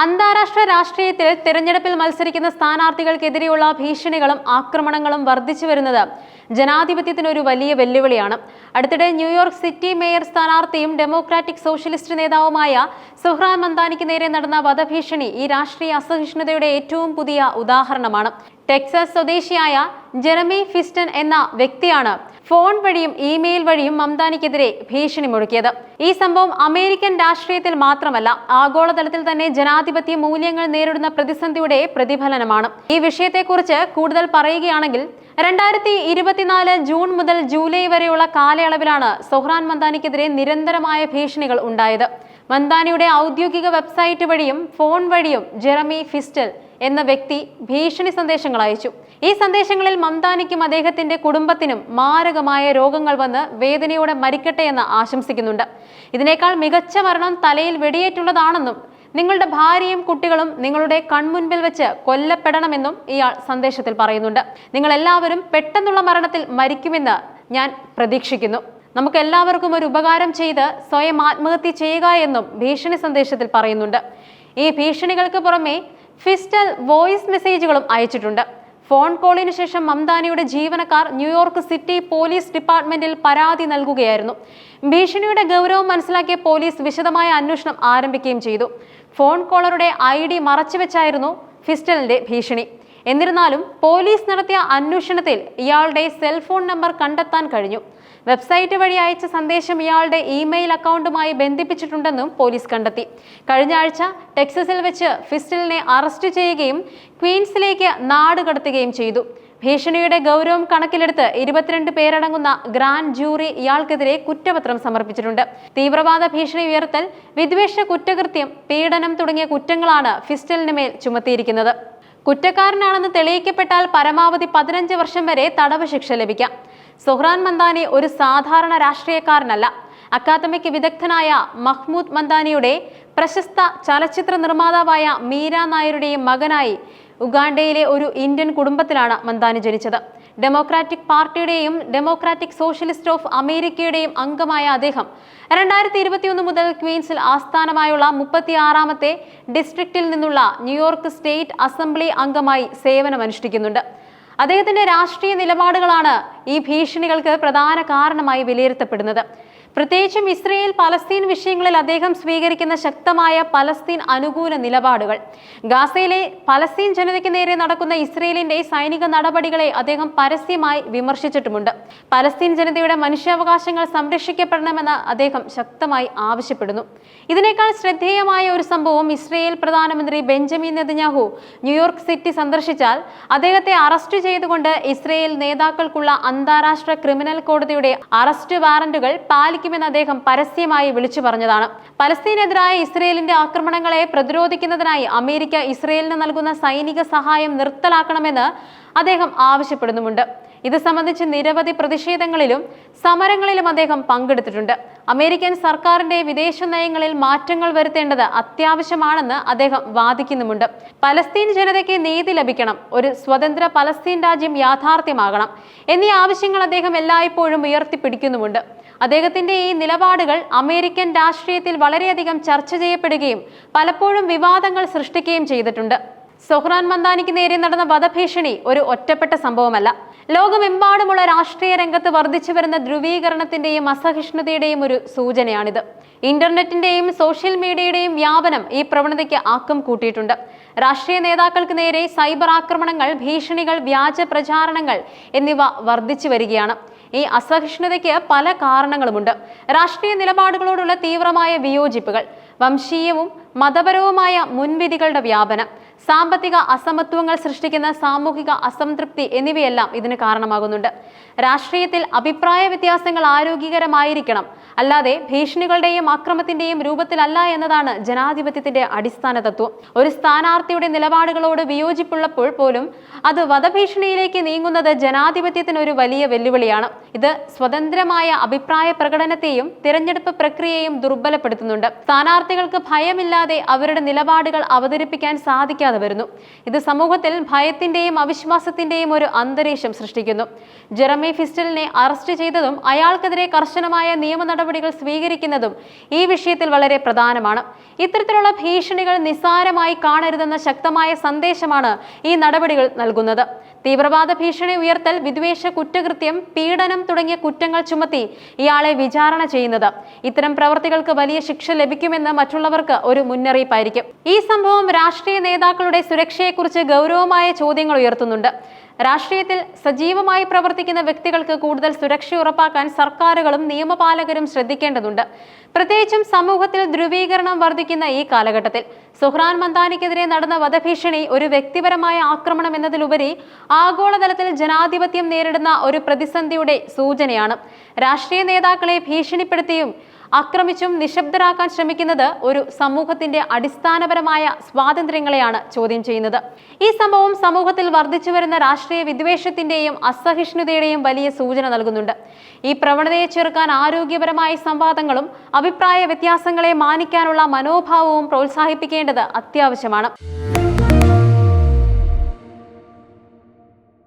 അന്താരാഷ്ട്ര രാഷ്ട്രീയത്തിൽ തിരഞ്ഞെടുപ്പിൽ മത്സരിക്കുന്ന സ്ഥാനാർത്ഥികൾക്കെതിരെയുള്ള ഭീഷണികളും ആക്രമണങ്ങളും വർദ്ധിച്ചു വരുന്നത് ജനാധിപത്യത്തിന് ഒരു വലിയ വെല്ലുവിളിയാണ്. അടുത്തിടെ ന്യൂയോർക്ക് സിറ്റി മേയർ സ്ഥാനാർത്ഥിയും ഡെമോക്രാറ്റിക് സോഷ്യലിസ്റ്റ് നേതാവുമായ സുഹ്രാൻ മന്ദാനിക്ക് നേരെ നടന്ന വധഭീഷണി ഈ രാഷ്ട്രീയ അസഹിഷ്ണുതയുടെ ഏറ്റവും പുതിയ ഉദാഹരണമാണ്. ടെക്സസ് സ്വദേശിയായ ജെറമി ഫിസ്റ്റൻ എന്ന വ്യക്തിയാണ് ഫോൺ വഴിയും ഇമെയിൽ വഴിയും മംതാനിക്കെതിരെ ഭീഷണി മുഴക്കിയത് ഈ സംഭവം അമേരിക്കൻ രാഷ്ട്രീയത്തിൽ മാത്രമല്ല ആഗോളതലത്തിൽ തന്നെ ജനാധിപത്യ മൂല്യങ്ങൾ നേരിടുന്ന പ്രതിസന്ധിയുടെ പ്രതിഫലനമാണ്. ഈ വിഷയത്തെക്കുറിച്ച് കൂടുതൽ പറയുകയാണെങ്കിൽ രണ്ടായിരത്തി ഇരുപത്തിനാല് ജൂൺ മുതൽ ജൂലൈ വരെയുള്ള കാലയളവിലാണ് സൊഹ്റാൻ മന്ദാനിക്കെതിരെ നിരന്തരമായ ഭീഷണികൾ ഉണ്ടായത്. മന്ദാനിയുടെ ഔദ്യോഗിക വെബ്സൈറ്റ് വഴിയും ഫോൺ വഴിയും ജെറമി ഫിസ്റ്റൽ എന്ന വ്യക്തി ഭീഷണി സന്ദേശങ്ങൾ അയച്ചു. ഈ സന്ദേശങ്ങളിൽ മംതാനിക്കും അദ്ദേഹത്തിന്റെ കുടുംബത്തിനും മാരകമായ രോഗങ്ങൾ വന്ന് വേദനയോടെ മരിക്കട്ടെ എന്ന് ആശംസിക്കുന്നുണ്ട്. ഇതിനേക്കാൾ മികച്ച മരണം തലയിൽ വെടിയേറ്റുള്ളതാണെന്നും നിങ്ങളുടെ ഭാര്യയും കുട്ടികളും നിങ്ങളുടെ കൺമുൻപിൽ വെച്ച് കൊല്ലപ്പെടണമെന്നും ഇയാൾ സന്ദേശത്തിൽ പറയുന്നുണ്ട്. നിങ്ങൾ എല്ലാവരും പെട്ടെന്നുള്ള മരണത്തിൽ മരിക്കുമെന്ന് ഞാൻ പ്രതീക്ഷിക്കുന്നു. നമുക്ക് എല്ലാവർക്കും ഒരു ഉപകാരം ചെയ്ത് സ്വയം ആത്മഹത്യ ചെയ്യുക എന്നും ഭീഷണി സന്ദേശത്തിൽ പറയുന്നുണ്ട്. ഈ ഭീഷണികൾക്ക് പുറമെ ഫിസ്റ്റൽ വോയിസ് മെസ്സേജുകളും അയച്ചിട്ടുണ്ട്. ഫോൺ കോളിന് ശേഷം മംദാനിയുടെ ജീവനക്കാർ ന്യൂയോർക്ക് സിറ്റി പോലീസ് ഡിപ്പാർട്ട്മെന്റിൽ പരാതി നൽകുകയായിരുന്നു. ഭീഷണിയുടെ ഗൗരവം മനസ്സിലാക്കിയ പോലീസ് വിശദമായ അന്വേഷണം ആരംഭിക്കുകയും ചെയ്തു. ഫോൺ കോളറുടെ ഐ ഡി മറച്ചുവെച്ചായിരുന്നു ഫിസ്റ്റലിന്റെ ഭീഷണി. എന്നിരുന്നാലും പോലീസ് നടത്തിയ അന്വേഷണത്തിൽ ഇയാളുടെ സെൽഫോൺ നമ്പർ കണ്ടെത്താൻ കഴിഞ്ഞു. വെബ്സൈറ്റ് വഴി അയച്ച സന്ദേശം ഇയാളുടെ ഇമെയിൽ അക്കൗണ്ടുമായി ബന്ധിപ്പിച്ചിട്ടുണ്ടെന്നും പോലീസ് കണ്ടെത്തി. കഴിഞ്ഞ ആഴ്ച ടെക്സസിൽ വെച്ച് ഫിസ്റ്റലിനെ അറസ്റ്റ് ചെയ്യുകയും ക്വീൻസിലേക്ക് നാട് കടത്തുകയും ചെയ്തു. ഭീഷണിയുടെ ഗൗരവം കണക്കിലെടുത്ത് ഇരുപത്തിരണ്ട് പേരടങ്ങുന്ന ഗ്രാൻഡ് ജൂറി ഇയാൾക്കെതിരെ കുറ്റപത്രം സമർപ്പിച്ചിട്ടുണ്ട്. തീവ്രവാദ ഭീഷണി ഉയർത്തൽ വിദ്വേഷ കുറ്റകൃത്യം പീഡനം തുടങ്ങിയ കുറ്റങ്ങളാണ് ഫിസ്റ്റലിന് മേൽ ചുമത്തിയിരിക്കുന്നത്. കുറ്റക്കാരനാണെന്ന് തെളിയിക്കപ്പെട്ടാൽ പരമാവധി പതിനഞ്ച് വർഷം വരെ തടവ് ശിക്ഷ ലഭിക്കാം. സുഹ്റാൻ മന്ദാനി ഒരു സാധാരണ രാഷ്ട്രീയക്കാരനല്ല. അക്കാദമിക് വിദഗ്ധനായ മഹ്മൂദ് മന്ദാനിയുടെ പ്രശസ്ത ചലച്ചിത്ര നിർമ്മാതാവായ മീര നായരുടെയും മകനായി ഉഗാണ്ടയിലെ ഒരു ഇന്ത്യൻ കുടുംബത്തിലാണ് മന്ദാനി ജനിച്ചത്. ഡെമോക്രാറ്റിക് പാർട്ടിയുടെയും ഡെമോക്രാറ്റിക് സോഷ്യലിസ്റ്റ് ഓഫ് അമേരിക്കയുടെയും അംഗമായ അദ്ദേഹം രണ്ടായിരത്തി ഇരുപത്തിയൊന്ന് മുതൽ ക്വീൻസിൽ ആസ്ഥാനമായുള്ള മുപ്പത്തിയാറാമത്തെ ഡിസ്ട്രിക്റ്റിൽ നിന്നുള്ള ന്യൂയോർക്ക് സ്റ്റേറ്റ് അസംബ്ലി അംഗമായി സേവനമനുഷ്ഠിക്കുന്നുണ്ട്. അദ്ദേഹത്തിന്റെ രാഷ്ട്രീയ നിലപാടുകളാണ് ഈ ഭീഷണികൾക്ക് പ്രധാന കാരണമായി വിലയിരുത്തപ്പെടുന്നത്. പ്രത്യേകിച്ചും ഇസ്രയേൽ പലസ്തീൻ വിഷയങ്ങളിൽ അദ്ദേഹം സ്വീകരിക്കുന്ന ശക്തമായ പലസ്തീൻ അനുകൂല നിലപാടുകൾ. ഗാസയിലെ പലസ്തീൻ ജനതയ്ക്ക് നേരെ നടക്കുന്ന ഇസ്രയേലിന്റെ സൈനിക നടപടികളെ അദ്ദേഹം പരസ്യമായി വിമർശിച്ചിട്ടുമുണ്ട്. പലസ്തീൻ ജനതയുടെ മനുഷ്യാവകാശങ്ങൾ സംരക്ഷിക്കപ്പെടണമെന്ന് അദ്ദേഹം ശക്തമായി ആവശ്യപ്പെടുന്നു. ഇതിനേക്കാൾ ശ്രദ്ധേയമായ ഒരു സംഭവം ഇസ്രയേൽ പ്രധാനമന്ത്രി Benjamin Netanyahu New York city സന്ദർശിച്ചാൽ അദ്ദേഹത്തെ അറസ്റ്റ് ചെയ്തുകൊണ്ട് ഇസ്രയേൽ നേതാക്കൾക്കുള്ള അന്താരാഷ്ട്ര ക്രിമിനൽ കോടതിയുടെ അറസ്റ്റ് വാറന്റുകൾ പാലിക്കുമെന്ന് അദ്ദേഹം പരസ്യമായി വിളിച്ചു പറഞ്ഞതാണ്. പലസ്തീനെതിരായ ഇസ്രയേലിന്റെ ആക്രമണങ്ങളെ പ്രതിരോധിക്കുന്നതിനായി അമേരിക്ക ഇസ്രയേലിന് നൽകുന്ന സൈനിക സഹായം നിർത്തലാക്കണമെന്ന് അദ്ദേഹം ആവശ്യപ്പെടുന്നുമുണ്ട്. ഇത് സംബന്ധിച്ച് നിരവധി പ്രതിഷേധങ്ങളിലും സമരങ്ങളിലും അദ്ദേഹം പങ്കെടുത്തിട്ടുണ്ട്. അമേരിക്കൻ സർക്കാരിന്റെ വിദേശ നയങ്ങളിൽ മാറ്റങ്ങൾ വരുത്തേണ്ടത് അത്യാവശ്യമാണെന്ന് അദ്ദേഹം വാദിക്കുന്നുമുണ്ട്. പലസ്തീൻ ജനതയ്ക്ക് നീതി ലഭിക്കണം ഒരു സ്വതന്ത്ര പലസ്തീൻ രാജ്യം യാഥാർത്ഥ്യമാകണം എന്നീ ആവശ്യങ്ങൾ അദ്ദേഹം എല്ലായ്പ്പോഴും ഉയർത്തിപ്പിടിക്കുന്നുമുണ്ട്. അദ്ദേഹത്തിന്റെ ഈ നിലപാടുകൾ അമേരിക്കൻ രാഷ്ട്രീയത്തിൽ വളരെയധികം ചർച്ച ചെയ്യപ്പെടുകയും പലപ്പോഴും വിവാദങ്ങൾ സൃഷ്ടിക്കുകയും ചെയ്തിട്ടുണ്ട്. സൊഹ്റാൻ മന്ദാനിക്ക് നേരെ നടന്ന വധഭീഷണി ഒരു ഒറ്റപ്പെട്ട സംഭവമല്ല. ലോകമെമ്പാടുമുള്ള രാഷ്ട്രീയ രംഗത്ത് വർദ്ധിച്ചു വരുന്ന ധ്രുവീകരണത്തിന്റെയും അസഹിഷ്ണുതയുടെയും ഒരു സൂചനയാണിത്. ഇന്റർനെറ്റിന്റെയും സോഷ്യൽ മീഡിയയുടെയും വ്യാപനം ഈ പ്രവണതയ്ക്ക് ആക്കം കൂട്ടിയിട്ടുണ്ട്. രാഷ്ട്രീയ നേതാക്കൾക്ക് നേരെ സൈബർ ആക്രമണങ്ങൾ ഭീഷണികൾ വ്യാജ പ്രചാരണങ്ങൾ എന്നിവ വർദ്ധിച്ചു വരികയാണ്. ഈ അസഹിഷ്ണുതയ്ക്ക് പല കാരണങ്ങളുമുണ്ട്. രാഷ്ട്രീയ നിലപാടുകളോടുള്ള തീവ്രമായ വിയോജിപ്പുകൾ വംശീയവും മതപരവുമായ മുൻവിധികളുടെ വ്യാപനം സാമ്പത്തിക അസമത്വങ്ങൾ സൃഷ്ടിക്കുന്ന സാമൂഹിക അസംതൃപ്തി എന്നിവയെല്ലാം ഇതിന് കാരണമാകുന്നുണ്ട്. രാഷ്ട്രീയത്തിൽ അഭിപ്രായ വ്യത്യാസങ്ങൾ ആരോഗ്യകരമായിരിക്കണം. അല്ലാതെ ഭീഷണികളുടെയും അക്രമത്തിന്റെയും രൂപത്തിലല്ല എന്നതാണ് ജനാധിപത്യത്തിന്റെ അടിസ്ഥാന തത്വം. ഒരു സ്ഥാനാർത്ഥിയുടെ നിലപാടുകളോട് വിയോജിപ്പുള്ളപ്പോൾ പോലും അത് വധഭീഷണിയിലേക്ക് നീങ്ങുന്നത് ജനാധിപത്യത്തിന് ഒരു വലിയ വെല്ലുവിളിയാണ്. ഇത് സ്വതന്ത്രമായ അഭിപ്രായ പ്രകടനത്തെയും തിരഞ്ഞെടുപ്പ് പ്രക്രിയയെയും ദുർബലപ്പെടുത്തുന്നുണ്ട്. സ്ഥാനാർത്ഥികൾക്ക് ഭയമില്ലാതെ അവരുടെ നിലപാടുകൾ അവതരിപ്പിക്കാൻ സാധിക്കാതെ കഴിയാതെ വരുന്നു. ഇത് സമൂഹത്തിൽ ഭയത്തിന്റെയും അവിശ്വാസത്തിന്റെയും ഒരു അന്തരീക്ഷം സൃഷ്ടിക്കുന്നു. ജെറമി ഫിസ്റ്റലിനെ അറസ്റ്റ് ചെയ്തതും അയാൾക്കെതിരെ കർശനമായ നിയമ നടപടികൾ സ്വീകരിക്കുന്നതും ഈ വിഷയത്തിൽ വളരെ പ്രധാനമാണ്. ഇത്തരത്തിലുള്ള ഭീഷണികൾ നിസ്സാരമായി കാണരുതെന്ന ശക്തമായ സന്ദേശമാണ് ഈ നടപടികൾ നൽകുന്നത്. തീവ്രവാദ ഭീഷണി ഉയർത്തൽ വിദ്വേഷ കുറ്റകൃത്യം പീഡനം തുടങ്ങിയ കുറ്റങ്ങൾ ചുമത്തി ഇയാളെ വിചാരണ ചെയ്യുന്നത്. ഇത്തരം പ്രവർത്തികൾക്ക് വലിയ ശിക്ഷ ലഭിക്കുമെന്ന് മറ്റുള്ളവർക്ക് ഒരു മുന്നറിയിപ്പായിരിക്കും. ഈ സംഭവം രാഷ്ട്രീയ നേതാക്കളുടെ സുരക്ഷയെക്കുറിച്ച് ഗൗരവമായ ചോദ്യങ്ങൾ ഉയർത്തുന്നുണ്ട്. രാഷ്ട്രീയത്തിൽ സജീവമായി പ്രവർത്തിക്കുന്ന വ്യക്തികൾക്ക് കൂടുതൽ സുരക്ഷ ഉറപ്പാക്കാൻ സർക്കാരുകളും നിയമപാലകരും ശ്രദ്ധിക്കേണ്ടതുണ്ട്. പ്രത്യേകിച്ചും സമൂഹത്തിൽ ധ്രുവീകരണം വർദ്ധിക്കുന്ന ഈ കാലഘട്ടത്തിൽ. സുഹ്റാൻ മന്ദാനിക്കെതിരെ നടന്ന വധഭീഷണി ഒരു വ്യക്തിപരമായ ആക്രമണം എന്നതിലുപരി ആഗോളതലത്തിൽ ജനാധിപത്യം നേരിടുന്ന ഒരു പ്രതിസന്ധിയുടെ സൂചനയാണ്. രാഷ്ട്രീയ നേതാക്കളെ ഭീഷണിപ്പെടുത്തിയും ആക്രമിച്ചും നിശബ്ദരാക്കാൻ ശ്രമിക്കുന്നത് ഒരു സമൂഹത്തിന്റെ അടിസ്ഥാനപരമായ സ്വാതന്ത്ര്യങ്ങളെയാണ് ചോദ്യം ചെയ്യുന്നത്. ഈ സംഭവം സമൂഹത്തിൽ വർദ്ധിച്ചു വരുന്ന രാഷ്ട്രീയ വിദ്വേഷത്തിന്റെയും അസഹിഷ്ണുതയുടെയും വലിയ സൂചന നൽകുന്നുണ്ട്. ഈ പ്രവണതയെ ചെറുക്കാൻ ആരോഗ്യപരമായ സംവാദങ്ങളും അഭിപ്രായ വ്യത്യാസങ്ങളെ മാനിക്കാനുള്ള മനോഭാവവും പ്രോത്സാഹിപ്പിക്കേണ്ടത് അത്യാവശ്യമാണ്.